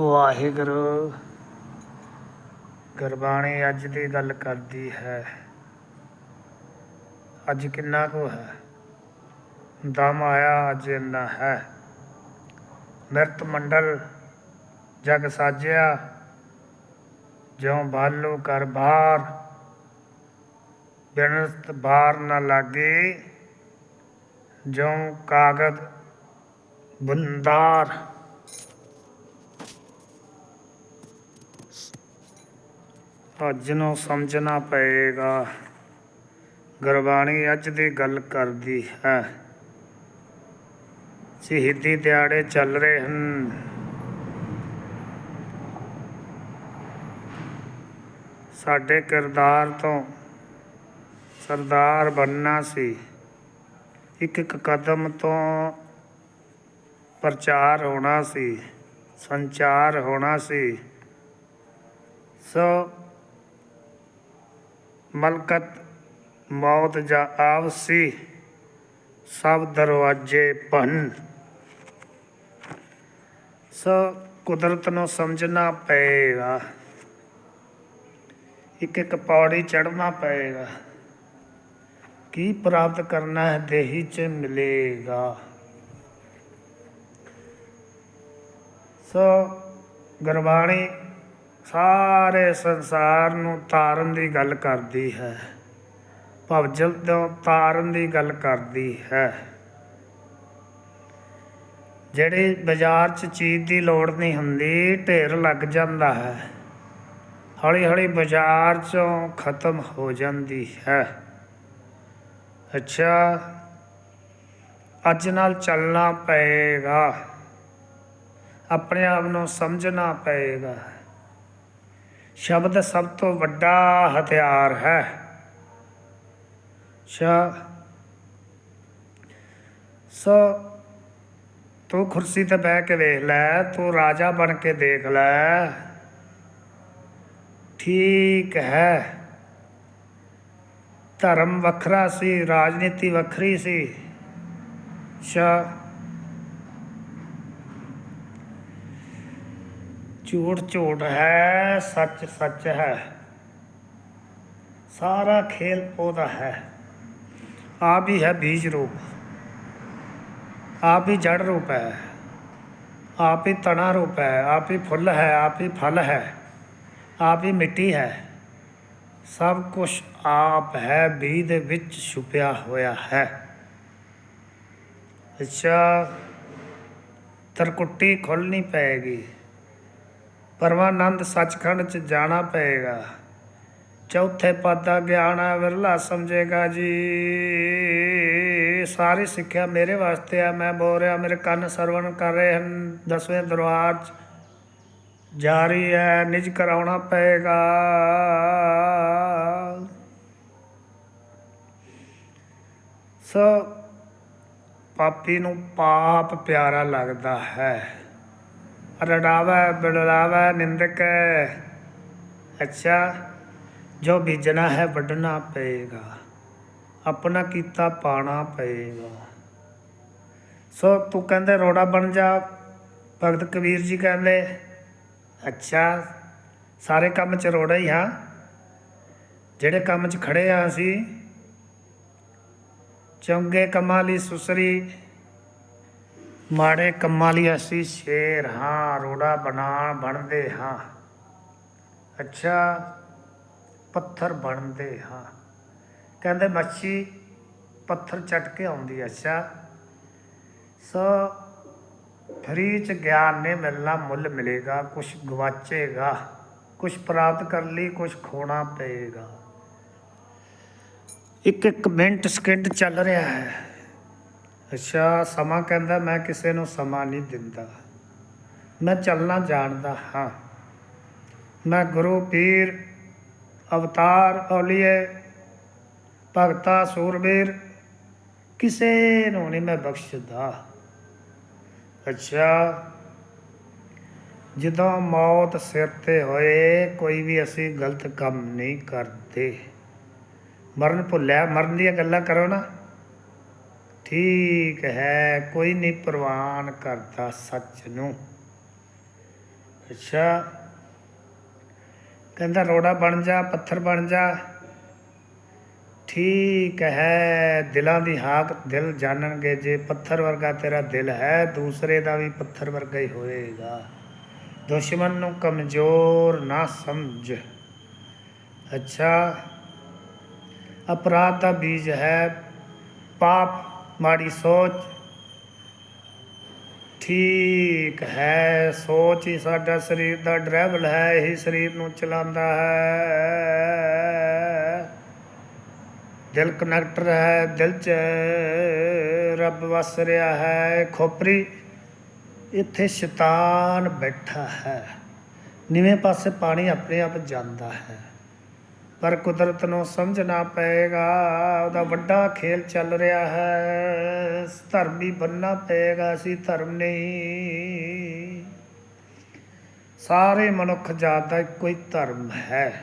ਵਾਹਿਗੁਰੂ। ਗੁਰਬਾਣੀ ਅੱਜ ਦੀ ਗੱਲ ਕਰਦੀ ਹੈ। ਅੱਜ ਕਿੰਨਾ ਕੁ ਹੈ? ਦਮ ਆਇਆ ਅੱਜ ਇੰਨਾ ਹੈ। ਮਿਰਤ ਮੰਡਲ ਜਗ ਸਾਜਿਆ। ਜਿਉ ਬਾਲੂ ਕਰ ਬਾਰ ਬਿਨਸਤ ਬਾਰ ਨਾ ਲਾਗੇ। ਜਿਉ ਕਾਗਦ ਬੰਦਾਰ। ਅੱਜ ਨੂੰ ਸਮਝਣਾ ਪਏਗਾ। ਗੁਰਬਾਣੀ ਅੱਜ ਦੀ ਗੱਲ ਕਰਦੀ ਹੈ। ਸ਼ਹੀਦੀ ਦਿਹਾੜੇ ਚੱਲ ਰਹੇ ਹਨ। ਸਾਡੇ ਕਿਰਦਾਰ ਤੋਂ ਸਰਦਾਰ ਬੰਨਾ ਸੀ। ਇੱਕ ਇੱਕ ਕਦਮ ਤੋਂ ਪ੍ਰਚਾਰ ਹੋਣਾ ਸੀ, ਸੰਚਾਰ ਹੋਣਾ ਸੀ। ਸੋ ਮਲਕਤ, ਮੌਤ ਜਾ ਆਵਸੀ ਸਭ ਦਰਵਾਜੇ ਭੰਨ। ਸੋ ਕੁਦਰਤ ਨੂੰ ਸਮਝਣਾ ਪਏਗਾ। ਇੱਕ ਇੱਕ ਪੌੜੀ ਚੜਨਾ ਪਏਗਾ। ਕੀ ਪ੍ਰਾਪਤ ਕਰਨਾ ਹੈ ਦੇਹੀ ਚ ਮਿਲੇਗਾ। ਸੋ ਗੁਰਬਾਣੀ ਸਾਰੇ ਸੰਸਾਰ ਨੂੰ ਤਾਰਨ ਦੀ ਗੱਲ ਕਰਦੀ ਹੈ। ਭਵਜਲ ਤੋਂ ਤਾਰਨ ਦੀ ਗੱਲ ਕਰਦੀ ਹੈ। ਜਿਹੜੇ ਬਾਜ਼ਾਰ 'ਚ ਚੀਜ਼ ਦੀ ਲੋੜ ਨਹੀਂ ਹੁੰਦੀ, ਢੇਰ ਲੱਗ ਜਾਂਦਾ ਹੈ। ਹੌਲੀ ਹੌਲੀ ਬਾਜ਼ਾਰ 'ਚੋਂ ਖਤਮ ਹੋ ਜਾਂਦੀ ਹੈ। ਅੱਛਾ, ਅੱਜ ਨਾਲ ਚੱਲਣਾ ਪਏਗਾ। ਆਪਣੇ ਆਪ ਨੂੰ ਸਮਝਣਾ ਪਏਗਾ। ਸ਼ਬਦ ਸਭ ਤੋਂ ਵੱਡਾ ਹਥਿਆਰ ਹੈ। ਸ਼ਾ ਸੋ ਤੂੰ ਕੁਰਸੀ ਤੇ ਬਹਿ ਕੇ ਵੇਖ ਲੈ, ਤੂੰ ਰਾਜਾ ਬਣ ਕੇ ਦੇਖ ਲੈ। ਠੀਕ ਹੈ। ਧਰਮ ਵੱਖਰਾ ਸੀ, ਰਾਜਨੀਤੀ ਵੱਖਰੀ ਸੀ। ਸ਼ਾ ਝੂਠ ਝੂਠ ਹੈ ਸੱਚ ਸੱਚ ਹੈ। ਸਾਰਾ ਖੇਲ ਉਹਦਾ ਹੈ। ਆਪ ਹੀ ਹੈ ਬੀਜ ਰੂਪ। ਆਪ ਹੀ ਜੜ ਰੂਪ ਹੈ। ਆਪ ਹੀ ਤਣਾ ਰੂਪ ਹੈ। ਆਪ ਹੀ ਫੁੱਲ ਹੈ, ਆਪ ਹੀ ਫਲ ਹੈ। ਆਪ ਹੀ ਮਿੱਟੀ ਹੈ। ਸਭ ਕੁਝ ਆਪ ਹੈ ਬੀ ਦੇ ਵਿੱਚ ਛੁਪਿਆ ਹੋਇਆ ਹੈ। ਅੱਛਾ, ਤਰਕੁੱਟੀ ਖੋਲਣੀ ਪਏਗੀ। ਪਰਮਾਨੰਦ ਸੱਚਖੰਡ ਚ ਜਾਣਾ ਪਏਗਾ। ਚੌਥੇ ਪਦ ਦਾ ਗਿਆਨ ਹੈ ਵਿਰਲਾ ਸਮਝੇਗਾ ਜੀ। ਸਾਰੀ ਸਿੱਖਿਆ ਮੇਰੇ ਵਾਸਤੇ ਆ, ਮੈਂ ਬੋਲ ਰਿਹਾ, ਮੇਰੇ ਕੰਨ ਸਰਵਣ ਕਰ ਰਹੇ ਹਨ। ਦਸਵੇਂ ਦਰਬਾਰ 'ਚ ਜਾਰੀ ਹੈ, ਨਿਜ ਕਰਾਉਣਾ ਪਏਗਾ। ਸੋ ਪਾਪੀ ਨੂੰ ਪਾਪ ਪਿਆਰਾ ਲੱਗਦਾ ਹੈ। ਰੜਾਵਾ ਬਿੜਲਾਵਾ ਨਿੰਦਕ। ਅੱਛਾ, ਜੋ ਬੀਜਣਾ ਹੈ ਵੱਢਣਾ ਪਏਗਾ, ਆਪਣਾ ਕੀਤਾ ਪਾਣਾ ਪਏਗਾ। ਸੋ ਤੂੰ ਕਹਿੰਦੇ ਰੋੜਾ ਬਣ ਜਾ, ਭਗਤ ਕਬੀਰ ਜੀ ਕਹਿੰਦੇ, ਅੱਛਾ, ਸਾਰੇ ਕੰਮ ਚ ਰੋੜਾ ਹੀ ਹਾਂ। ਜਿਹੜੇ ਕੰਮ ਚ ਖੜੇ ਆ ਅਸੀਂ, ਚੰਗੇ ਕੰਮਾਂ ਲਈ ਸੁਸਰੀ ਮਾੜੇ ਕੰਮਾਂ ਲਈ ਅਸੀਂ ਸ਼ੇਰ ਹਾਂ, ਰੋੜਾ ਬਣਾ ਬਣਦੇ ਹਾਂ। ਅੱਛਾ, ਪੱਥਰ ਬਣਦੇ ਹਾਂ। ਕਹਿੰਦੇ ਮੱਛੀ ਪੱਥਰ ਚਟ ਕੇ ਆਉਂਦੀ ਅੱਛਾ, ਸੋ ਫਰੀ ਚ ਗਿਆਨ ਨੇ ਮਿਲਣਾ ਮੁੱਲ ਮਿਲੇਗਾ ਕੁਝ ਗਵਾਚੇਗਾ ਕੁਝ ਪ੍ਰਾਪਤ ਕਰ ਲਈ ਕੁਝ ਖੋਣਾ ਪਏਗਾ। ਇੱਕ ਇੱਕ ਮਿੰਟ ਸਕਿੰਟ ਚੱਲ ਰਿਹਾ ਹੈ। ਅੱਛਾ, ਸਮਾਂ ਕਹਿੰਦਾ, ਮੈਂ ਕਿਸੇ ਨੂੰ ਸਮਾਂ ਨਹੀਂ ਦਿੰਦਾ। ਮੈਂ ਚੱਲਣਾ ਜਾਣਦਾ ਹਾਂ। ਮੈਂ ਗੁਰੂ, ਪੀਰ, ਅਵਤਾਰ, ਔਲੀਏ, ਭਗਤਾ, ਸੂਰਬੀਰ, ਕਿਸੇ ਨੂੰ ਨਹੀਂ ਮੈਂ ਬਖਸ਼ਦਾ। ਅੱਛਾ, ਜਦੋਂ ਮੌਤ ਸਿਰ ਤੇ ਹੋਏ, ਕੋਈ ਵੀ ਅਸੀਂ ਗਲਤ ਕੰਮ ਨਹੀਂ ਕਰਦੇ। ਮਰਨ ਭੁੱਲਿਆ, ਮਰਨ ਦੀਆਂ ਗੱਲਾਂ ਕਰੋ ਨਾ। ਠੀਕ ਹੈ, ਕੋਈ ਨਹੀਂ ਪ੍ਰਵਾਨ ਕਰਦਾ ਸੱਚ ਨੂੰ। ਅੱਛਾ। ਕਹਿੰਦਾ ਰੋੜਾ ਬਣ ਜਾ, ਪੱਥਰ ਬਣ ਜਾ। ਠੀਕ ਹੈ, ਦਿਲਾਂ ਦੀ ਹਾਕ ਦਿਲ ਜਾਣਨਗੇ, ਜੇ ਪੱਥਰ ਵਰਗਾ ਤੇਰਾ ਦਿਲ ਹੈ, ਦੂਸਰੇ ਦਾ ਵੀ ਪੱਥਰ ਵਰਗਾ ਹੀ ਹੋਏਗਾ। ਦੁਸ਼ਮਣ ਨੂੰ ਕਮਜ਼ੋਰ ਨਾ ਸਮਝ। ਅੱਛਾ। ਅਪਰਾਧ ਦਾ ਬੀਜ ਹੈ, ਪਾਪ ਮਾੜੀ ਸੋਚ। ਠੀਕ ਹੈ, ਸੋਚ ਹੀ ਸਾਡਾ ਸਰੀਰ ਦਾ ਡਰਾਈਵਰ ਹੈ, ਇਹੀ ਸਰੀਰ ਨੂੰ ਚਲਾਉਂਦਾ ਹੈ। ਦਿਲ ਕਨੈਕਟਰ ਹੈ, ਦਿਲ 'ਚ ਰੱਬ ਵਸ ਰਿਹਾ ਹੈ, ਖੋਪਰੀ ਇੱਥੇ ਸ਼ੈਤਾਨ ਬੈਠਾ ਹੈ। ਨੀਵੇਂ ਪਾਸੇ ਪਾਣੀ ਆਪਣੇ ਆਪ ਜਾਂਦਾ ਹੈ। ਪਰ ਕੁਦਰਤ ਨੂੰ ਸਮਝਣਾ ਪਏਗਾ, ਉਹਦਾ ਵੱਡਾ ਖੇਲ ਚੱਲ ਰਿਹਾ ਹੈ। ਧਰਮੀ ਬੰਨਣਾ ਪਏਗਾ, ਅਸੀਂ ਧਰਮ ਨਹੀਂ। ਸਾਰੇ ਮਨੁੱਖ ਜਾਤ ਦਾ ਇੱਕੋ ਹੀ ਧਰਮ ਹੈ।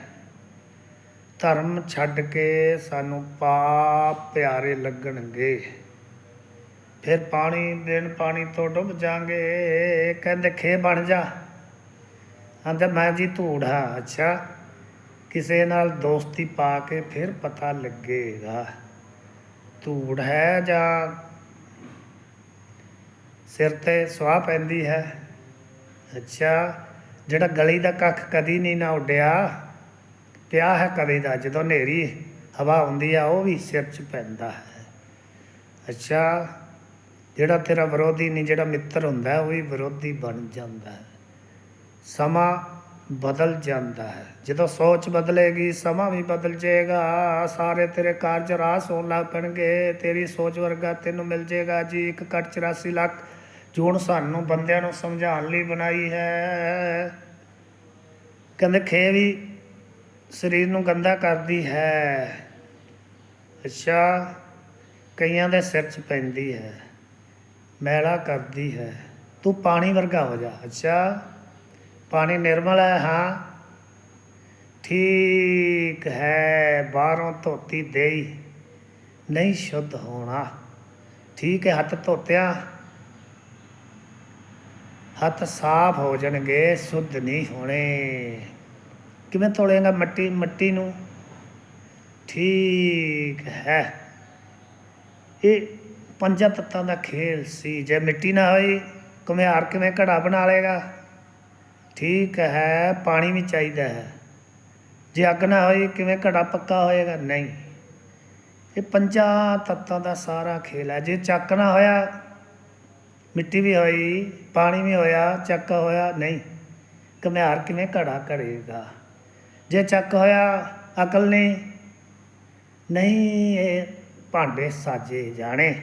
ਧਰਮ ਛੱਡ ਕੇ ਸਾਨੂੰ ਪਾਪ ਪਿਆਰੇ ਲੱਗਣਗੇ। ਫਿਰ ਪਾਣੀ, ਦੇਣ ਪਾਣੀ ਤੋਂ ਡੁੱਬ ਜਾਾਂਗੇ। ਕਹਿੰਦੇ, ਖੇ ਬਣ ਜਾ। ਆਂਦੇ, ਮੈਂ ਜੀ ਧੂੜਾ ਅੱਛਾ। ਕਿਸੇ ਨਾਲ ਦੋਸਤੀ ਪਾ ਕੇ ਫਿਰ ਪਤਾ ਲੱਗੇਗਾ। ਧੂੜ ਹੈ ਜਾਂ ਸਿਰ ਤੇ ਸੁਆਹ ਪੈਂਦੀ ਹੈ? ਅੱਛਾ, ਜਿਹੜਾ ਗਲੀ ਦਾ ਕੱਖ ਕਦੀ ਨਹੀਂ ਨਾ ਉੱਡਿਆ, ਪਿਆ ਹੈ ਕਦੇ ਦਾ, ਜਦੋਂ ਹਨੇਰੀ ਹਵਾ ਹੁੰਦੀ ਆ, ਉਹ ਵੀ ਸਿਰ 'ਚ ਪੈਂਦਾ ਹੈ। ਅੱਛਾ, ਜਿਹੜਾ ਤੇਰਾ ਵਿਰੋਧੀ ਨਹੀਂ, ਜਿਹੜਾ ਮਿੱਤਰ ਹੁੰਦਾ, ਉਹ ਵੀ ਵਿਰੋਧੀ ਬਣ ਜਾਂਦਾ ਹੈ। ਸਮਾਂ ਬਦਲ ਜਾਂਦਾ ਹੈ। ਜਦੋਂ ਸੋਚ ਬਦਲੇਗੀ, ਸਮਾਂ ਵੀ ਬਦਲ ਜਾਏਗਾ। ਸਾਰੇ ਤੇਰੇ ਕਾਰਜ ਰਾਸ ਹੋਣ ਲੱਗ ਪੈਣਗੇ। ਤੇਰੀ ਸੋਚ ਵਰਗਾ ਤੈਨੂੰ ਮਿਲ ਜਾਏਗਾ। ਜੀ ਇੱਕ ਕੱਟ 84 ਲੱਖ ਜੂਣ ਸਾਨੂੰ ਬੰਦਿਆਂ ਨੂੰ ਸਮਝਾਉਣ ਲਈ ਬਣਾਈ ਹੈ। ਕਹਿੰਦੇ ਖੇ ਵੀ ਸਰੀਰ ਨੂੰ ਗੰਦਾ ਕਰਦੀ ਹੈ। ਅੱਛਾ, ਕਈਆਂ ਦੇ ਸਿਰ 'ਚ ਪੈਂਦੀ ਹੈ। ਮੈਲਾ ਕਰਦੀ ਹੈ। ਤੂੰ ਪਾਣੀ ਵਰਗਾ ਹੋ ਜਾ। ਅੱਛਾ ਪਾਣੀ ਨਿਰਮਲ ਹੈ, ਹਾਂ। ਠੀਕ ਹੈ, ਬਾਹਰੋਂ ਧੋਤੀ ਦੇਈ। ਨਹੀਂ ਸ਼ੁੱਧ ਹੋਣਾ। ਠੀਕ ਹੈ, ਹੱਥ ਧੋਤਿਆ। ਹੱਥ ਸਾਫ਼ ਹੋ ਜਾਣਗੇ, ਸ਼ੁੱਧ ਨਹੀਂ ਹੋਣੇ। ਕਿਵੇਂ ਤੋੜੇਗਾ ਮਿੱਟੀ ਮਿੱਟੀ ਨੂੰ? ਠੀਕ ਹੈ। ਇਹ ਪੰਜਾਂ ਤੱਤਾਂ ਦਾ ਖੇਲ ਸੀ। ਜੇ ਮਿੱਟੀ ਨਾ ਹੋਈ ਘੁਮਿਆਰ ਕਿਵੇਂ ਘੜਾ ਬਣਾ ਲੇਗਾ ਠੀਕ ਹੈ, ਪਾਣੀ ਵੀ ਚਾਹੀਦਾ ਹੈ। ਜੇ ਅੱਗ ਨਾ ਹੋਈ ਕਿਵੇਂ ਘੜਾ ਪੱਕਾ ਹੋਏਗਾ? ਨਹੀਂ। ਇਹ ਪੰਜਾਂ ਤੱਤਾਂ ਦਾ ਸਾਰਾ ਖੇਲ ਹੈ। ਜੇ ਚੱਕ ਨਾ ਹੋਇਆ, ਮਿੱਟੀ ਵੀ ਹੋਈ, ਪਾਣੀ ਵੀ ਹੋਇਆ, ਚੱਕ ਹੋਇਆ, ਨਹੀਂ। ਘੁਮਿਆਰ ਕਿਵੇਂ ਘੜਾ ਕਰੇਗਾ? ਜੇ ਚੱਕ ਹੋਇਆ, ਅਕਲ ਨਹੀਂ। ਨਹੀਂ, ਇਹ ਭਾਂਡੇ ਸਾਜੇ ਜਾਣੇ।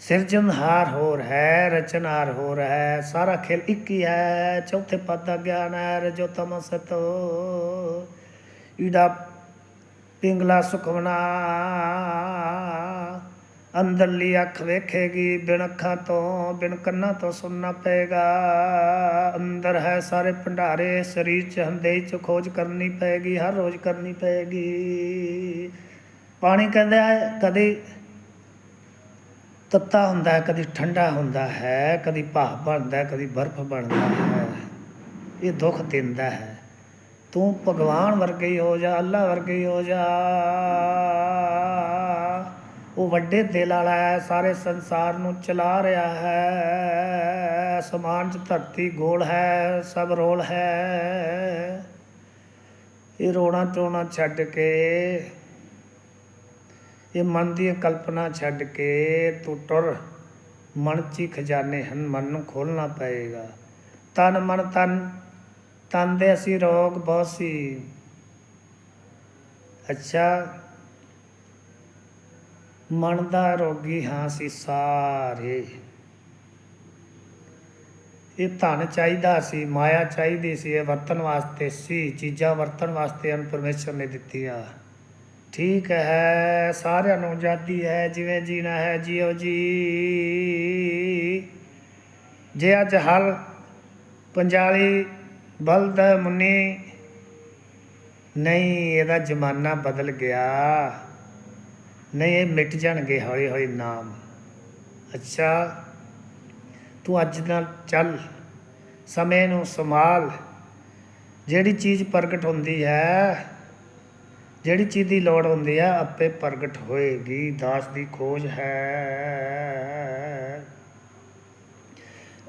ਸਿਰਜਣਹਾਰ ਹੋਰ ਹੈ ਰਚਨਹਾਰ ਹੋਰ ਹੈ, ਸਾਰਾ ਖੇਲ ਇੱਕ ਹੀ ਹੈ, ਚੌਥੇ ਪਦ ਦਾ ਗਿਆਨ ਹੈ ਰਜੋ ਤਮ ਸਤੋ ਪਿੰਗਲਾ ਸੁਖਵਨਾ ਅੰਦਰਲੀ ਅੱਖ ਵੇਖੇਗੀ, ਬਿਨ ਅੱਖਾਂ ਤੋਂ, ਬਿਨ ਕੰਨਾਂ ਤੋਂ ਸੁਣਨਾ ਪਏਗਾ। ਅੰਦਰ ਹੈ ਸਾਰੇ ਭੰਡਾਰੇ, ਸਰੀਰ ਚ ਹੰਦੇ ਚ, ਖੋਜ ਕਰਨੀ ਪਏਗੀ, ਹਰ ਰੋਜ਼ ਕਰਨੀ ਪਏਗੀ। ਪਾਣੀ ਕਹਿੰਦਾ ਹੈ ਕਦੇ ਤੱਤਾ ਹੁੰਦਾ ਕਦੀ ਠੰਡਾ ਹੁੰਦਾ ਹੈ, ਕਦੀ ਭਾਪ ਬਣਦਾ ਕਦੀ ਬਰਫ਼ ਬਣਦਾ ਹੈ। ਇਹ ਦੁੱਖ ਦਿੰਦਾ ਹੈ। ਤੂੰ ਭਗਵਾਨ ਵਰਗੇ ਹੀ ਹੋ ਜਾ, ਅੱਲਾ ਵਰਗੇ ਹੀ ਹੋ ਜਾ। ਉਹ ਵੱਡੇ ਦਿਲ ਵਾਲਾ ਹੈ, ਸਾਰੇ ਸੰਸਾਰ ਨੂੰ ਚਲਾ ਰਿਹਾ ਹੈ। ਅਸਮਾਨ 'ਚ ਧਰਤੀ ਗੋਲ ਹੈ, ਸਭ ਰੋਲ ਹੈ। ਇਹ ਰੋਣਾ ਟੋਣਾ ਛੱਡ ਕੇ ਇਹ ਮਨ ਦੀ ਕਲਪਨਾ ਛੱਡ ਕੇ ਤੂੰ ਟੁਰ। ਮਨ 'ਚ ਹੀ ਖਜ਼ਾਨੇ ਹਨ, ਮਨ ਨੂੰ ਖੋਲਣਾ ਪਏਗਾ। ਤਨ, ਮਨ, ਤਨ। ਤਨ ਦੇ ਅਸੀਂ ਰੋਗ ਬਹੁਤ ਸੀ। ਅੱਛਾ। ਮਨ ਦਾ ਰੋਗੀ ਹਾਂ ਸੀ ਸਾਰੇ। ਇਹ ਧਨ ਚਾਹੀਦਾ ਸੀ, ਮਾਇਆ ਚਾਹੀਦੀ ਸੀ, ਇਹ ਵਰਤਣ ਵਾਸਤੇ ਸੀ, ਚੀਜ਼ਾਂ ਵਰਤਣ ਵਾਸਤੇ ਹਨ ਪਰਮੇਸ਼ਰ ਨੇ ਦਿੱਤੀਆਂ। ਠੀਕ ਹੈ, ਸਾਰਿਆਂ ਨੂੰ ਆਜ਼ਾਦੀ ਹੈ, ਜਿਵੇਂ ਜੀਣਾ ਹੈ, ਜੀਓ ਜੀ। ਜੇ ਅੱਜ ਹਲ ਪੰਜਾਲੀ ਬਲਦ ਮੁੰਨੀ ਨਹੀਂ, ਇਹਦਾ ਜ਼ਮਾਨਾ ਬਦਲ ਗਿਆ। ਨਹੀਂ, ਇਹ ਮਿਟ ਜਾਣਗੇ ਹੌਲੀ ਹੌਲੀ ਨਾਮ। ਅੱਛਾ, ਤੂੰ ਅੱਜ ਨਾਲ ਚੱਲ। ਸਮੇਂ ਨੂੰ ਸੰਭਾਲ। ਜਿਹੜੀ ਚੀਜ਼ ਪ੍ਰਗਟ ਹੁੰਦੀ ਹੈ ਜਿਹੜੀ ਚੀਜ਼ ਦੀ ਲੋੜ ਹੁੰਦੀ ਹੈ ਆਪੇ ਪ੍ਰਗਟ ਹੋਏਗੀ। ਦਾਸ ਦੀ ਖੋਜ ਹੈ।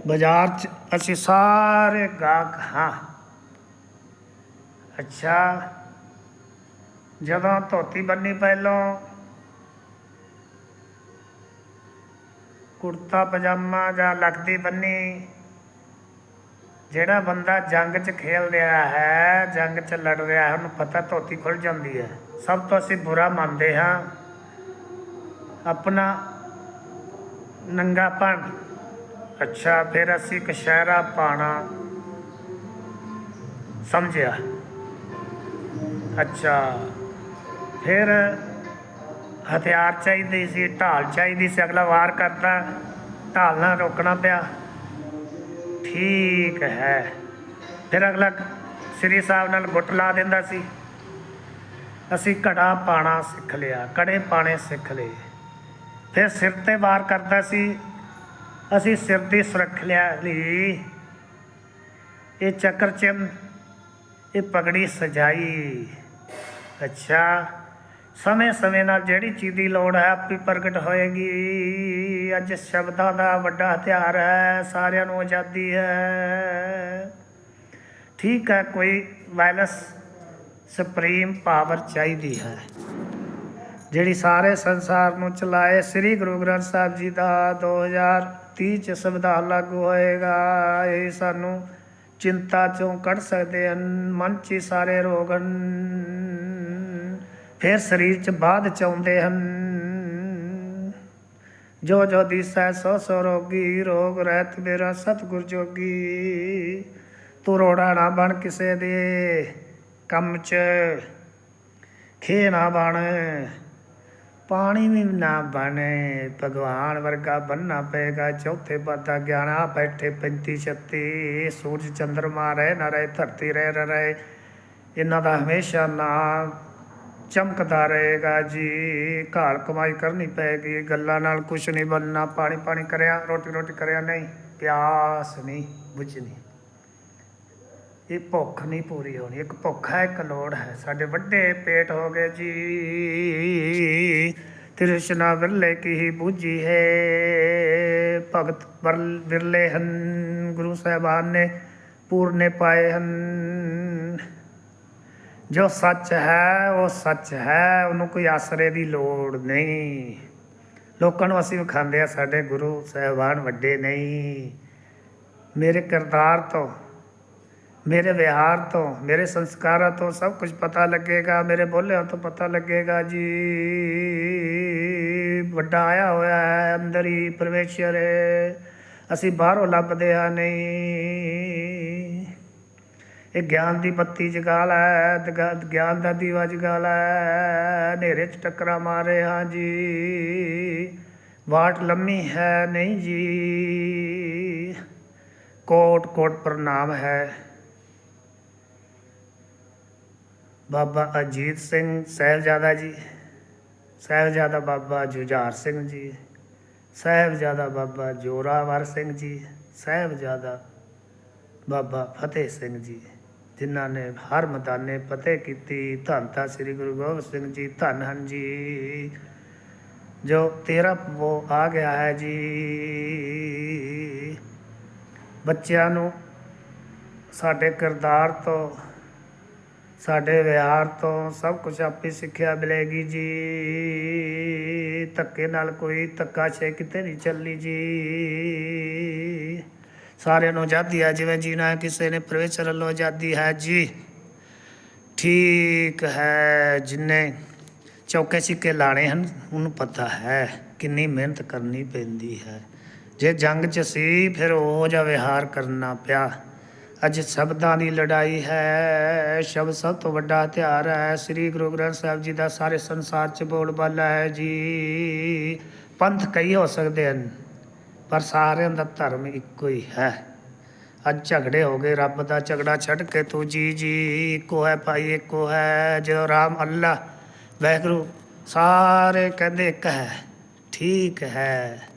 ਬਾਜ਼ਾਰ 'ਚ ਅਸੀਂ ਸਾਰੇ ਗਾਹਕ ਹਾਂ। ਅੱਛਾ। ਜਦੋਂ ਧੋਤੀ ਬੰਨੀ ਪਹਿਲੋਂ, ਕੁੜਤਾ ਪਜਾਮਾ ਜਾਂ ਲਖਦੀ ਬੰਨੀ ਜਿਹੜਾ ਬੰਦਾ ਜੰਗ 'ਚ ਖੇਲ ਰਿਹਾ ਹੈ, ਜੰਗ 'ਚ ਲੜ ਰਿਹਾ ਹੈ, ਉਹਨੂੰ ਪਤਾ ਧੋਤੀ ਖੁੱਲ ਜਾਂਦੀ ਹੈ। ਸਭ ਤੋਂ ਅਸੀਂ ਬੁਰਾ ਮੰਨਦੇ ਹਾਂ। ਆਪਣਾ ਨੰਗਾਪਣ ਅੱਛਾ, ਫਿਰ ਅਸੀਂ ਕਸ਼ਹਿਰਾ ਪਾਣਾ। ਸਮਝਿਆ? ਅੱਛਾ। ਫਿਰ ਹਥਿਆਰ ਚਾਹੀਦੇ ਸੀ, ਢਾਲ ਚਾਹੀਦੀ ਸੀ। ਅਗਲਾ ਵਾਰ ਕਰਦਾ, ਢਾਲ ਨਾਲ ਰੋਕਣਾ ਪਿਆ। ਠੀਕ ਹੈ। ਫਿਰ ਅਗਲਾ ਸ੍ਰੀ ਸਾਹਿਬ ਨਾਲ ਗੁੱਟ ਲਾ ਦਿੰਦਾ ਸੀ। ਅਸੀਂ ਘੜਾ ਪਾਣਾ ਸਿੱਖ ਲਿਆ, ਕੜੇ ਪਾਣੇ ਸਿੱਖ ਲਏ। ਫਿਰ ਸਿਰ ਤੇ ਵਾਰ ਕਰਦਾ ਸੀ, ਅਸੀਂ ਸਿਰ ਦੀ ਸੁਰੱਖਿਆ ਲਈ ਇਹ ਚੱਕਰ ਚਿੰਨ ਇਹ ਪਗੜੀ ਸਜਾਈ। ਅੱਛਾ ਸਮੇਂ ਸਮੇਂ ਨਾਲ ਜਿਹੜੀ ਚੀਜ਼ ਦੀ ਲੋੜ ਹੈ, ਆਪੇ ਪ੍ਰਗਟ ਹੋਏਗੀ। ਅੱਜ ਸ਼ਬਦਾਂ ਦਾ ਵੱਡਾ ਹਥਿਆਰ ਹੈ, ਸਾਰਿਆਂ ਨੂੰ ਆਜ਼ਾਦੀ ਹੈ। ਠੀਕ ਹੈ, ਕੋਈ ਵਾਇਲੈਂਸ ਸੁਪਰੀਮ ਪਾਵਰ ਚਾਹੀਦੀ ਹੈ। ਜਿਹੜੀ ਸਾਰੇ ਸੰਸਾਰ ਨੂੰ ਚਲਾਏ, ਸ੍ਰੀ ਗੁਰੂ ਗ੍ਰੰਥ ਸਾਹਿਬ ਜੀ ਦਾ 2030 ਚ ਸੰਵਿਧਾਨ ਲਾਗੂ ਹੋਏਗਾ, ਇਹ ਸਾਨੂੰ ਚਿੰਤਾ ਚੋਂ ਕੱਢ ਸਕਦੇ ਹਨ, ਮਨ 'ਚ ਹੀ ਸਾਰੇ ਰੋਗ ਹਨ। ਫਿਰ ਸਰੀਰ 'ਚ ਬਾਅਦ ਚ ਆਉਂਦੇ ਹਨ। ਜੋ ਜੋ ਦਿਸੈ ਸੋ ਸੋ ਰੋਗੀ, ਰੋਗ ਰਹਿਤ ਮੇਰਾ ਸਤਿਗੁਰ ਜੋਗੀ। ਤੂੰ ਰੋੜਾ ਨਾ ਬਣ ਕਿਸੇ ਦੇ ਕੰਮ 'ਚ, ਖੇ ਨਾ ਬਣ। ਪਾਣੀ ਵੀ ਨਾ ਬਣੇ, ਭਗਵਾਨ ਵਰਗਾ ਬੰਨਾ ਪਏਗਾ। ਚੌਥੇ ਪਾਤਾ ਗਿਆਨਾ ਬੈਠੇ 35 36 ਸੂਰਜ ਚੰਦਰਮਾ ਰਹੇ ਨਾ ਰਹੇ, ਧਰਤੀ ਰਹਿ ਰਹੇ। ਇਹਨਾਂ ਦਾ ਹਮੇਸ਼ਾ ਨਾਮ ਚਮਕਦਾ ਰਹੇਗਾ ਜੀ। ਘਾਲ ਕਮਾਈ ਕਰਨੀ ਪਏਗੀ ਗੱਲਾਂ ਨਾਲ ਕੁਛ ਨਹੀਂ ਬਣਨਾ। ਪਾਣੀ ਪਾਣੀ ਕਰਿਆ, ਰੋਟੀ ਰੋਟੀ ਕਰਿਆ, ਨਹੀਂ, ਪਿਆਸ ਨਹੀਂ ਬੁਝਣੀ। ਇਹ ਭੁੱਖ ਨਹੀਂ ਪੂਰੀ ਹੋਣੀ। ਇੱਕ ਭੁੱਖ ਹੈ, ਇੱਕ ਲੋੜ ਹੈ। ਸਾਡੇ ਵੱਡੇ ਪੇਟ ਹੋ ਗਏ ਜੀ। ਤ੍ਰਿਸ਼ਨਾ ਵਿਰਲੇ ਕੀ ਹੀ ਬੂਝੀ ਹੈ। ਭਗਤ ਵਰਲ- ਵਿਰਲੇ ਹਨ। ਗੁਰੂ ਸਾਹਿਬਾਨ ਨੇ ਪੂਰਨੇ ਪਾਏ ਹਨ। ਜੋ ਸੱਚ ਹੈ, ਉਹ ਸੱਚ ਹੈ, ਉਹਨੂੰ ਕੋਈ ਆਸਰੇ ਦੀ ਲੋੜ ਨਹੀਂ। ਲੋਕਾਂ ਨੂੰ ਅਸੀਂ ਵਿਖਾਉਂਦੇ ਆ ਸਾਡੇ ਗੁਰੂ ਸਾਹਿਬਾਨ ਵੱਡੇ ਨਹੀਂ। ਮੇਰੇ ਕਿਰਦਾਰ ਤੋਂ, ਮੇਰੇ ਵਿਹਾਰ ਤੋਂ, ਮੇਰੇ ਸੰਸਕਾਰਾਂ ਤੋਂ ਸਭ ਕੁਝ ਪਤਾ ਲੱਗੇਗਾ। ਮੇਰੇ ਬੋਲਿਆਂ ਤੋਂ ਪਤਾ ਲੱਗੇਗਾ ਜੀ। ਵੱਡਾ ਆਇਆ ਹੋਇਆ ਹੈ ਅੰਦਰ ਹੀ ਪਰਮੇਸ਼ਰ ਹੈ ਅਸੀਂ ਬਾਹਰੋਂ ਲੱਭਦੇ ਆ ਨਹੀਂ। ਇਹ ਗਿਆਨ ਦੀ ਬੱਤੀ ਜਗਾ ਲੈ ਗਿਆਨ ਦਾ ਦੀਵਾ ਜਗਾ ਲੈ ਹਨੇਰੇ 'ਚ ਟੱਕਰਾਂ ਮਾਰੇ, ਹਾਂ ਜੀ। ਵਾਟ ਲੰਮੀ ਹੈ ਨਹੀਂ ਜੀ। ਕੋਟ ਕੋਟ ਪ੍ਰਣਾਮ ਹੈ। ਬਾਬਾ ਅਜੀਤ ਸਿੰਘ ਸਾਹਿਬਜ਼ਾਦਾ ਜੀ, ਸਾਹਿਬਜ਼ਾਦਾ ਬਾਬਾ ਜੁਝਾਰ ਸਿੰਘ ਜੀ, ਸਾਹਿਬਜ਼ਾਦਾ ਬਾਬਾ ਜੋਰਾਵਰ ਸਿੰਘ ਜੀ, ਸਾਹਿਬਜ਼ਾਦਾ ਬਾਬਾ ਫਤਿਹ ਸਿੰਘ ਜੀ। ਜਿਨ੍ਹਾਂ ਨੇ ਹਰ ਮੈਦਾਨੇ ਫਤਿਹ ਕੀਤੀ, ਧੰਨ ਤਾਂ ਸ੍ਰੀ ਗੁਰੂ ਗੋਬਿੰਦ ਸਿੰਘ ਜੀ, ਧੰਨ ਹਨ ਜੀ। ਜੋ ਤੇਰਾ ਪੋ ਆ ਗਿਆ ਹੈ ਜੀ। ਬੱਚਿਆਂ ਨੂੰ ਸਾਡੇ ਕਿਰਦਾਰ ਤੋਂ, ਸਾਡੇ ਵਿਹਾਰ ਤੋਂ ਸਭ ਕੁਝ ਆਪੇ ਸਿੱਖਿਆ ਮਿਲੇਗੀ ਜੀ। ਧੱਕੇ ਨਾਲ ਕੋਈ ਧੱਕਾ ਛੇ ਕਿਤੇ ਨਹੀਂ ਚੱਲੀ ਜੀ। ਸਾਰਿਆਂ ਨੂੰ ਆਜ਼ਾਦੀ ਹੈ ਜਿਵੇਂ ਜੀਣਾ ਹੈ ਕਿਸੇ ਨੇ ਪ੍ਰਵੇਸ਼ਰ ਵੱਲੋਂ ਆਜ਼ਾਦੀ ਹੈ ਜੀ। ਠੀਕ ਹੈ, ਜਿੰਨੇ ਚੌਕੇ ਸਿੱਕੇ ਲਾਣੇ ਹਨ, ਉਹਨੂੰ ਪਤਾ ਹੈ ਕਿੰਨੀ ਮਿਹਨਤ ਕਰਨੀ ਪੈਂਦੀ ਹੈ। ਜੇ ਜੰਗ 'ਚ ਸੀ, ਫਿਰ ਉਹ ਜਿਹਾ ਵਿਹਾਰ ਕਰਨਾ ਪਿਆ। ਅੱਜ ਸ਼ਬਦਾਂ ਦੀ ਲੜਾਈ ਹੈ, ਸ਼ਬਦ ਸਭ ਤੋਂ ਵੱਡਾ ਹਥਿਆਰ ਹੈ। ਸ੍ਰੀ ਗੁਰੂ ਗ੍ਰੰਥ ਸਾਹਿਬ ਜੀ ਦਾ ਸਾਰੇ ਸੰਸਾਰ 'ਚ ਬੋਲਬਾਲਾ ਹੈ ਜੀ। ਪੰਥ ਕਈ ਹੋ ਸਕਦੇ ਹਨ। ਪਰ ਸਾਰਿਆਂ ਦਾ ਧਰਮ ਇੱਕੋ ਹੀ ਹੈ। ਅੱਜ ਝਗੜੇ ਹੋ ਗਏ, ਰੱਬ ਦਾ ਝਗੜਾ ਛੱਡ ਕੇ ਤੂੰ ਜੀ ਜੀ, ਇੱਕੋ ਹੈ ਭਾਈ, ਇੱਕੋ ਹੈ ਜੋ ਰਾਮ ਅੱਲਾ। ਵਾਹਿਗੁਰੂ, ਸਾਰੇ ਕਹਿੰਦੇ ਇੱਕ ਹੈ, ਠੀਕ ਹੈ।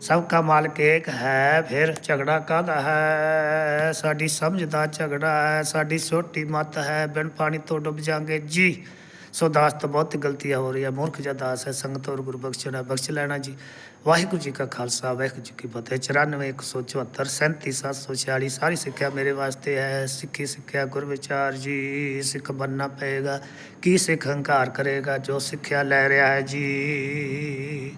ਸਭ ਕਾ ਮਾਲਕ ਏਕ ਹੈ, ਫਿਰ ਝਗੜਾ ਕਾਹਦਾ ਹੈ? ਸਾਡੀ ਸਮਝ ਦਾ ਝਗੜਾ ਹੈ, ਸਾਡੀ ਛੋਟੀ ਮੱਤ ਹੈ, ਬਿਨ ਪਾਣੀ ਤੋਂ ਡੁੱਬ ਜਾਾਂਗੇ ਜੀ। ਸੋ ਦਾਸ ਤੋਂ ਬਹੁਤ ਗਲਤੀਆਂ ਹੋ ਰਹੀਆਂ, ਮੂਰਖ ਜਿਹਾ ਦਾਸ ਹੈ, ਸੰਗਤ ਔਰ ਗੁਰੂ ਬਖਸ਼ਣਾ ਬਖਸ਼ ਲੈਣਾ ਜੀ। ਵਾਹਿਗੁਰੂ ਜੀ ਕਾ ਖਾਲਸਾ, ਵਾਹਿਗੁਰੂ ਜੀ ਕੀ ਫਤਿਹ। 94 174 37 746 ਸਾਰੀ ਸਿੱਖਿਆ ਮੇਰੇ ਵਾਸਤੇ ਹੈ। ਸਿੱਖੀ ਸਿੱਖਿਆ ਗੁਰ ਵਿਚਾਰ ਜੀ, ਸਿੱਖ ਬੰਨਾ ਪਏਗਾ। ਕੀ ਸਿੱਖ ਹੰਕਾਰ ਕਰੇਗਾ, ਜੋ ਸਿੱਖਿਆ ਲੈ ਰਿਹਾ ਹੈ ਜੀ?